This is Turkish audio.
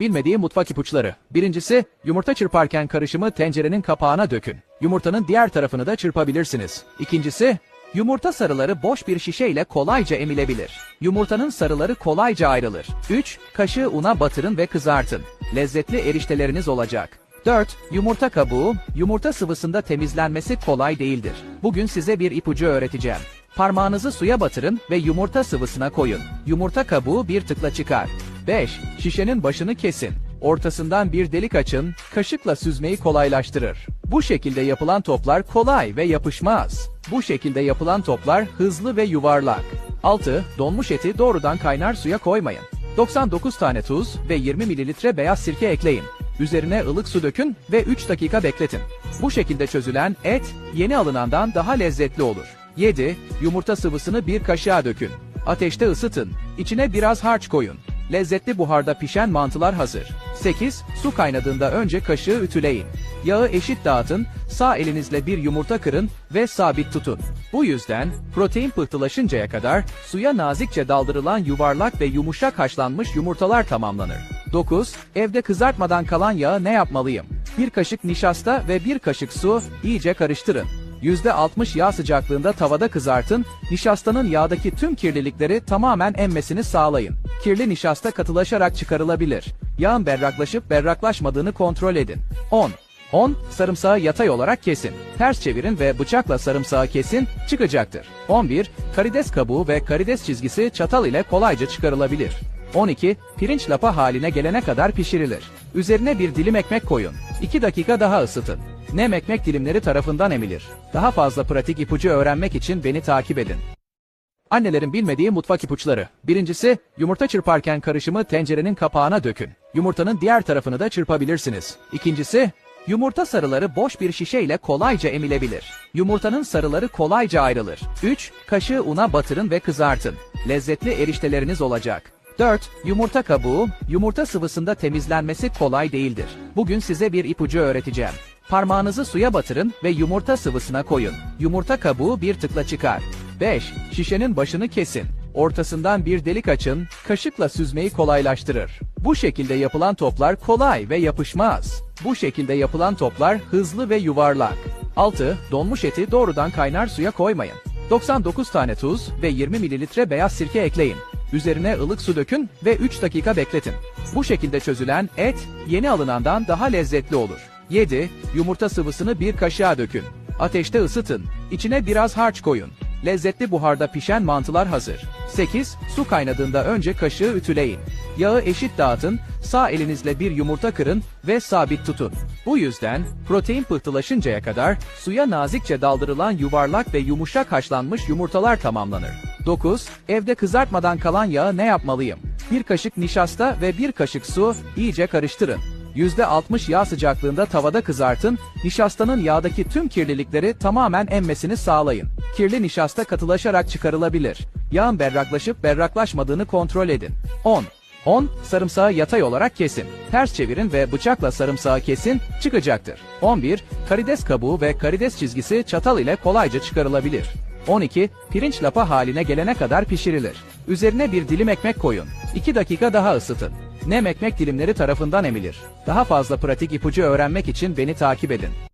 Bilmediği mutfak ipuçları. Birincisi, yumurta çırparken karışımı tencerenin kapağına dökün. Yumurtanın diğer tarafını da çırpabilirsiniz. İkincisi, yumurta sarıları boş bir şişe ile kolayca emilebilir. Yumurtanın sarıları kolayca ayrılır. 3. Kaşığı una batırın ve kızartın. Lezzetli erişteleriniz olacak. 4. Yumurta kabuğu, yumurta sıvısında temizlenmesi kolay değildir. Bugün size bir ipucu öğreteceğim. Parmağınızı suya batırın ve yumurta sıvısına koyun. Yumurta kabuğu bir tıkla çıkar. 5. Şişenin başını kesin. Ortasından bir delik açın, kaşıkla süzmeyi kolaylaştırır. Bu şekilde yapılan toplar kolay ve yapışmaz. Bu şekilde yapılan toplar hızlı ve yuvarlak. 6. Donmuş eti doğrudan kaynar suya koymayın. 99 tane tuz ve 20 mililitre beyaz sirke ekleyin. Üzerine ılık su dökün ve 3 dakika bekletin. Bu şekilde çözülen et yeni alınandan daha lezzetli olur. 7. Yumurta sıvısını bir kaşığa dökün. Ateşte ısıtın. İçine biraz harç koyun. Lezzetli buharda pişen mantılar hazır. 8. Su kaynadığında önce kaşığı ütüleyin. Yağı eşit dağıtın, sağ elinizle bir yumurta kırın ve sabit tutun. Bu yüzden protein pıhtılaşıncaya kadar suya nazikçe daldırılan yuvarlak ve yumuşak haşlanmış yumurtalar tamamlanır. 9. Evde kızartmadan kalan yağı ne yapmalıyım? Bir kaşık nişasta ve bir kaşık su iyice karıştırın. %60 yağ sıcaklığında tavada kızartın, nişastanın yağdaki tüm kirlilikleri tamamen emmesini sağlayın. Kirli nişasta katılaşarak çıkarılabilir. Yağın berraklaşıp berraklaşmadığını kontrol edin. 10. 10. Sarımsağı yatay olarak kesin. Ters çevirin ve bıçakla sarımsağı kesin, çıkacaktır. 11. Karides kabuğu ve karides çizgisi çatal ile kolayca çıkarılabilir. 12. Pirinç lapa haline gelene kadar pişirilir. Üzerine bir dilim ekmek koyun. 2 dakika daha ısıtın. Nem ekmek dilimleri tarafından emilir. Daha fazla pratik ipucu öğrenmek için beni takip edin. Annelerin bilmediği mutfak ipuçları. Birincisi, yumurta çırparken karışımı tencerenin kapağına dökün. Yumurtanın diğer tarafını da çırpabilirsiniz. İkincisi, yumurta sarıları boş bir şişe ile kolayca emilebilir. Yumurtanın sarıları kolayca ayrılır. 3. Kaşığı una batırın ve kızartın. Lezzetli erişteleriniz olacak. 4. Yumurta kabuğu, yumurta sıvısında temizlenmesi kolay değildir. Bugün size bir ipucu öğreteceğim. Parmağınızı suya batırın ve yumurta sıvısına koyun. Yumurta kabuğu bir tıkla çıkar. 5. Şişenin başını kesin. Ortasından bir delik açın, kaşıkla süzmeyi kolaylaştırır. Bu şekilde yapılan toplar kolay ve yapışmaz. Bu şekilde yapılan toplar hızlı ve yuvarlak. 6. Donmuş eti doğrudan kaynar suya koymayın. 99 tane tuz ve 20 mililitre beyaz sirke ekleyin. Üzerine ılık su dökün ve 3 dakika bekletin. Bu şekilde çözülen et yeni alınandan daha lezzetli olur. 7. Yumurta sıvısını bir kaşığa dökün. Ateşte ısıtın. İçine biraz harç koyun. Lezzetli buharda pişen mantılar hazır. 8. Su kaynadığında önce kaşığı ütüleyin. Yağı eşit dağıtın, sağ elinizle bir yumurta kırın ve sabit tutun. Bu yüzden protein pıhtılaşıncaya kadar suya nazikçe daldırılan yuvarlak ve yumuşak haşlanmış yumurtalar tamamlanır. 9. Evde kızartmadan kalan yağı ne yapmalıyım? Bir kaşık nişasta ve bir kaşık su iyice karıştırın. %60 yağ sıcaklığında tavada kızartın, nişastanın yağdaki tüm kirlilikleri tamamen emmesini sağlayın. Kirli nişasta katılaşarak çıkarılabilir. Yağın berraklaşıp berraklaşmadığını kontrol edin. 10. 10. Sarımsağı yatay olarak kesin. Ters çevirin ve bıçakla sarımsağı kesin, çıkacaktır. 11. Karides kabuğu ve karides çizgisi çatal ile kolayca çıkarılabilir. 12. Pirinç lapa haline gelene kadar pişirilir. Üzerine bir dilim ekmek koyun. 2 dakika daha ısıtın. Nem ekmek dilimleri tarafından emilir. Daha fazla pratik ipucu öğrenmek için beni takip edin.